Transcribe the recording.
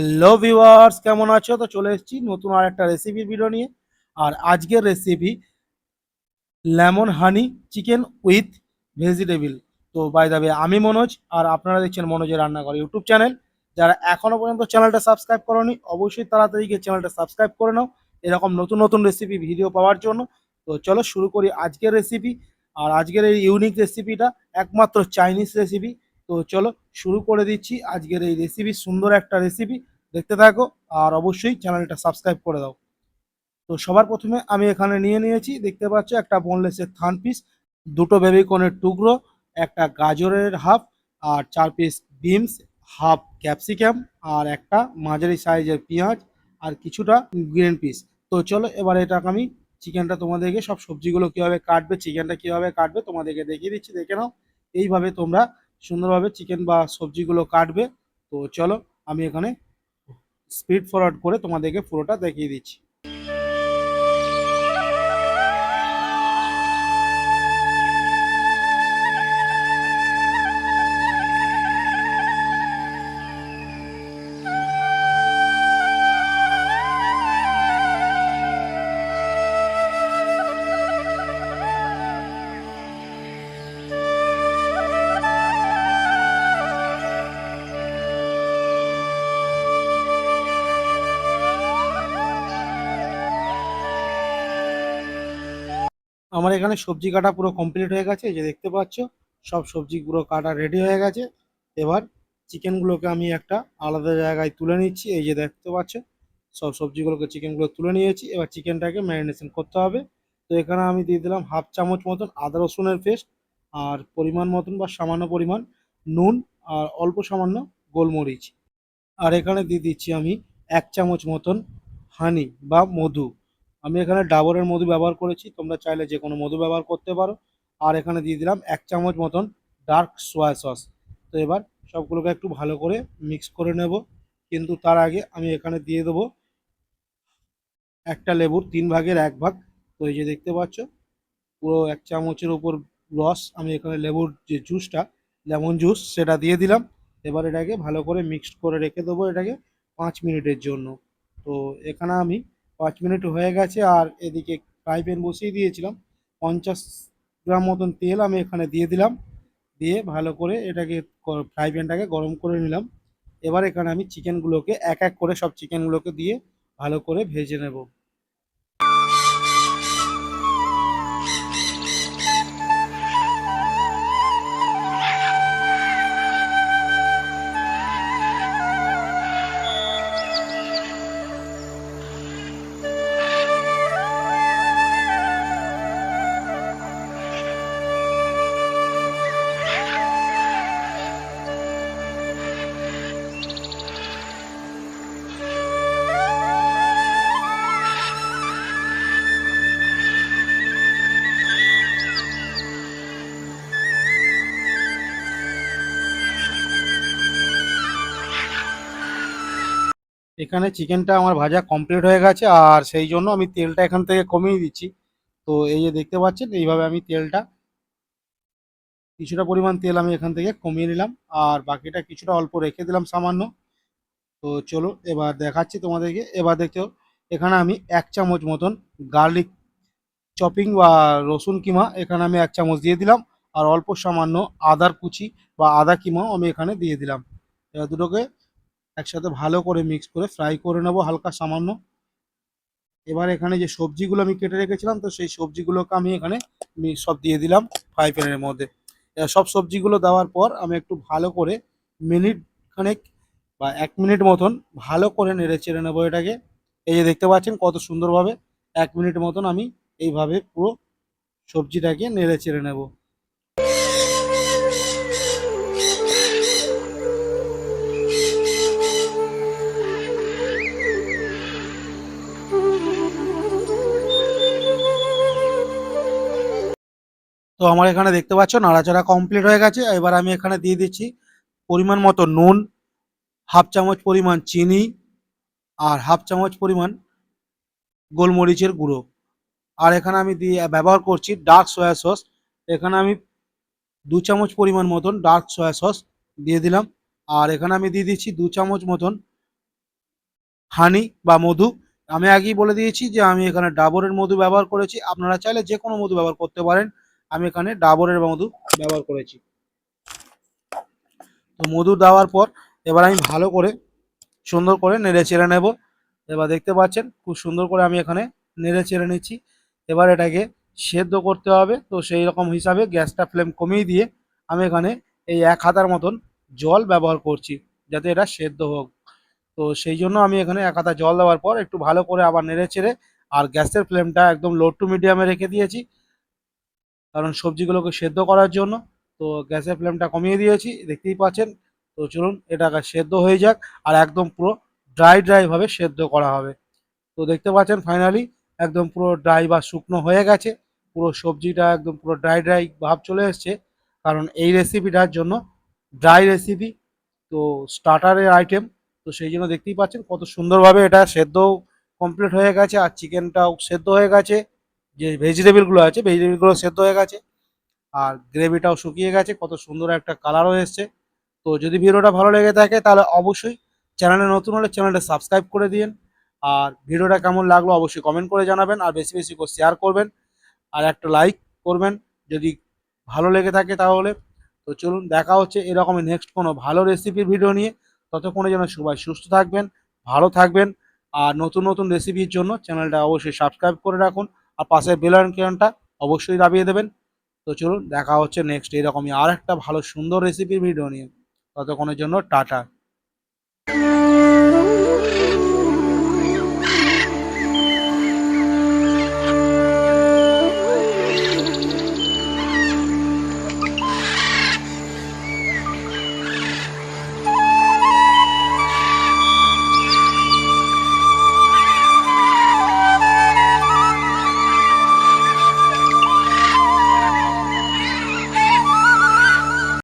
Hello viewers, কেমন আছো? তো চলে এসেছি নতুন আর একটা রেসিপির ভিডিও নিয়ে। আর আজকের recipe lemon honey chicken with vegetable তো বাই দাবে আমি মনোজ, আর আপনারা দেখছেন মনোজের রান্নাঘর ইউটিউব চ্যানেল যারা এখনও পর্যন্ত চ্যানেলটা সাবস্ক্রাইব করনি, অবশ্যই তাড়াতাড়ি গিয়ে চ্যানেলটা সাবস্ক্রাইব করে নাও। এরকম নতুন নতুন রেসিপি ভিডিও পাওয়ার জন্য। তো চলো শুরু করি আজকের রেসিপি আর আজকের এই ইউনিক রেসিপিটা একমাত্র চাইনিজ রেসিপি তো চলো শুরু করে দিচ্ছি। আজকের এই রেসিপি সুন্দর একটা রেসিপি দেখতে থাকো আর অবশ্যই চ্যানেলটা সাবস্ক্রাইব করে দাও। তো সবার প্রথমে আমি এখানে নিয়ে নিয়েছি। দেখতে পাচ্ছ একটা বোনলেসের থান পিস দুটো বেবিকনের টুকরো, একটা গাজরের হাফ আর চার পিস বিনস হাফ ক্যাপসিকাম আর একটা মাঝারি সাইজের পেঁয়াজ আর কিছুটা গ্রিন পিস তো চলো এবার এটাকে আমি চিকেনটা তোমাদেরকে সব সবজিগুলো কীভাবে কাটবে চিকেনটা কীভাবে কাটবে তোমাদেরকে দেখিয়ে দিচ্ছি। দেখে নাও। এইভাবে তোমরা সুন্দরভাবে চিকেন বা সবজিগুলো কাটবে। তো চলো, আমি এখানে স্পিড ফরওয়ার্ড করে তোমাদেরকে পুরোটা দেখিয়ে দিচ্ছি। আমার এখানে সবজি কাটা পুরো কমপ্লিট হয়ে গেছে, এই যে দেখতে পাচ্ছ, সব সবজি পুরো কাটা রেডি হয়ে গেছে। এবার চিকেনগুলোকে আমি একটা আলাদা জায়গায় তুলে নিচ্ছি, এই যে দেখতে পাচ্ছ, সব সবজিগুলোকে চিকেনগুলো তুলে নিয়েছি। এবার চিকেনটাকে ম্যারিনেশন করতে হবে। তো এখানে আমি দিয়ে দিলাম হাফ চামচ মতন আদা রসুনের পেস্ট আর পরিমাণ মতন বা সামান্য পরিমাণ নুন, আর অল্প সামান্য গোলমরিচ। আর এখানে দিয়ে দিচ্ছি আমি এক চামচ মতন হানি বা মধু। আমি এখানে ডাবরের মধু ব্যবহার করেছি, তোমরা চাইলে যে কোনো মধু ব্যবহার করতে পারো। আর এখানে দিয়ে দিলাম এক চামচ মতন ডার্ক সোয়া সস তো এবার সবগুলোকে একটু ভালো করে মিক্স করে নেব। কিন্তু তার আগে আমি এখানে দিয়ে দেবো একটা লেবুর তিন ভাগের এক ভাগ। তো এই যে দেখতে পাচ্ছ, পুরো এক চামচের উপর রস, আমি এখানে লেবুর যে জুসটা লেমন জুস সেটা দিয়ে দিলাম। এবার এটাকে ভালো করে মিক্সড করে রেখে দেবো এটাকে পাঁচ মিনিটের জন্য। তো এখানে আমি পাঁচ মিনিট হয়ে গেছে আর এদিকে ফ্রাই প্যান বসিয়ে দিয়েছিলাম। পঞ্চাশ গ্রাম মতন তেল আমি এখানে দিয়ে দিলাম। দিয়ে ভালো করে এটাকে ফ্রাই প্যানটাকে গরম করে নিলাম। এবার এখানে আমি চিকেনগুলোকে এক এক করে সব চিকেনগুলোকে দিয়ে ভালো করে ভেজে নেব। এখানে চিকেনটা আমার ভাজা কমপ্লিট হয়ে গেছে, আর সেই জন্য আমি তেলটা এখান থেকে কমিয়ে দিচ্ছি। তো এই যে দেখতে পাচ্ছেন, এইভাবে আমি তেলটা, কিছুটা পরিমাণ তেল আমি এখান থেকে কমিয়ে নিলাম, আর বাকিটা কিছুটা অল্প রেখে দিলাম সামান্য। তো চলো, এবার দেখাচ্ছি তোমাদেরকে। এবার দেখছ এখানে আমি এক চামচ মতন গার্লিক চপিং বা রসুন কিমা এখানে আমি এক চামচ দিয়ে দিলাম, আর অল্প সামান্য আদার কুচি বা আদা কিমাও আমি এখানে দিয়ে দিলাম। এবার দুটোকে একসাথে ভালো করে মিক্স করে ফ্রাই করে নেব হালকা সামান্য। এবার এখানে যে সবজিগুলো আমি কেটে রেখেছিলাম, তো সেই সবজিগুলোকে আমি এখানে সব দিয়ে দিলাম ফ্রাই প্যানের মধ্যে। সব সবজিগুলো দেওয়ার পর আমি একটু ভালো করে মিনিট খানেক বা এক মিনিট মতন ভালো করে নেড়ে চেড়ে নেব এটাকে। এই যে দেখতে পাচ্ছেন কত সুন্দরভাবে এক মিনিট মতন আমি এইভাবে পুরো সবজিটাকে নেড়ে চেড়ে নেব। তো আমার এখানে দেখতে পাচ্ছ, নাড়াচাড়া কমপ্লিট হয়ে গেছে। এবার আমি এখানে দিয়ে দিচ্ছি পরিমাণ মতো নুন, হাফ চামচ পরিমাণ চিনি আর হাফ চামচ পরিমাণ গোলমরিচের গুঁড়ো। আর এখানে আমি দিয়ে, ব্যবহার করছি ডার্ক সয়া সস এখানে আমি দু চামচ পরিমাণ মতন ডার্ক সয়া সস দিয়ে দিলাম। আর এখানে আমি দিয়ে দিচ্ছি দু চামচ মতন হানি বা মধু। আমি আগেই বলে দিয়েছি যে আমি এখানে ডাবরের মধু ব্যবহার করেছি। আপনারা চাইলে যে কোনো মধু ব্যবহার করতে পারেন। আমি এখানে ডাবরের মধু ব্যবহার করেছি। তো মধু দেওয়ার পর এবার আমি ভালো করে সুন্দর করে নেড়ে চেড়ে নেব। এবার দেখতে পাচ্ছেন খুব সুন্দর করে আমি এখানে নেড়ে চেড়ে নিচ্ছি। এবার এটাকে সেদ্ধ করতে হবে। তো সেই রকম হিসাবে গ্যাসটা ফ্লেম কমিয়ে দিয়ে আমি এখানে এই এক হাতার মতন জল ব্যবহার করছি, যাতে এটা সেদ্ধ হোক। তো সেই জন্য আমি এখানে এক হাতা জল দেওয়ার পর একটু ভালো করে আবার নেড়ে চেড়ে আর গ্যাসের ফ্লেমটা একদম লো টু মিডিয়ামে রেখে দিয়েছি। কারণ সবজিগুলোকে সেদ্ধ করার জন্য তো গ্যাসের ফ্লেমটা কমিয়ে দিয়েছি, দেখতেই পাচ্ছেন। তো চলুন এটাকে সেদ্ধ হয়ে যাক আর একদম পুরো ড্রাই ড্রাই ভাবে সেদ্ধ করা হবে। তো দেখতে পাচ্ছেন ফাইনালি একদম পুরো ড্রাই বা শুকনো হয়ে গেছে। পুরো সবজিটা একদম পুরো ড্রাই ড্রাই ভাব চলে এসছে। কারণ এই রেসিপিটার জন্য ড্রাই রেসিপি, তো স্টার্টারের আইটেম। তো সেই জন্য দেখতেই পাচ্ছেন কত সুন্দরভাবে এটা সেদ্ধ কমপ্লিট হয়ে গেছে আর চিকেনটাও সেদ্ধ হয়ে গেছে। যে ভেজিটেবিলগুলো আছে ভেজিটেবিলগুলো সেদ্ধ হয়ে গেছে। আর গ্রেভিটাও শুকিয়ে গেছে, কত সুন্দর একটা কালারও এসছে। তো যদি ভিডিওটা ভালো লেগে থাকে, তাহলে অবশ্যই চ্যানেলে নতুন হলে চ্যানেলটা সাবস্ক্রাইব করে দিন আর ভিডিওটা কেমন লাগল অবশ্যই কমেন্ট করে জানাবেন, আর বেশি বেশি করে শেয়ার করবেন, আর একটা লাইক করবেন যদি ভালো লেগে থাকে তাহলে। তো চলুন, দেখা হচ্ছে এরকমই নেক্সট কোনো ভালো রেসিপির ভিডিও নিয়ে। ততক্ষণে যেন সবাই সুস্থ থাকবেন, ভালো থাকবেন, আর নতুন নতুন রেসিপির জন্য চ্যানেলটা অবশ্যই সাবস্ক্রাইব করে রাখুন। আর পাশের বেল কেনটা অবশ্যই দাবিয়ে দেবেন। তো চলুন, দেখা হচ্ছে নেক্সট এরকমই আর একটা ভালো সুন্দর রেসিপির ভিডিও নিয়ে। ততক্ষণের জন্য টাটা।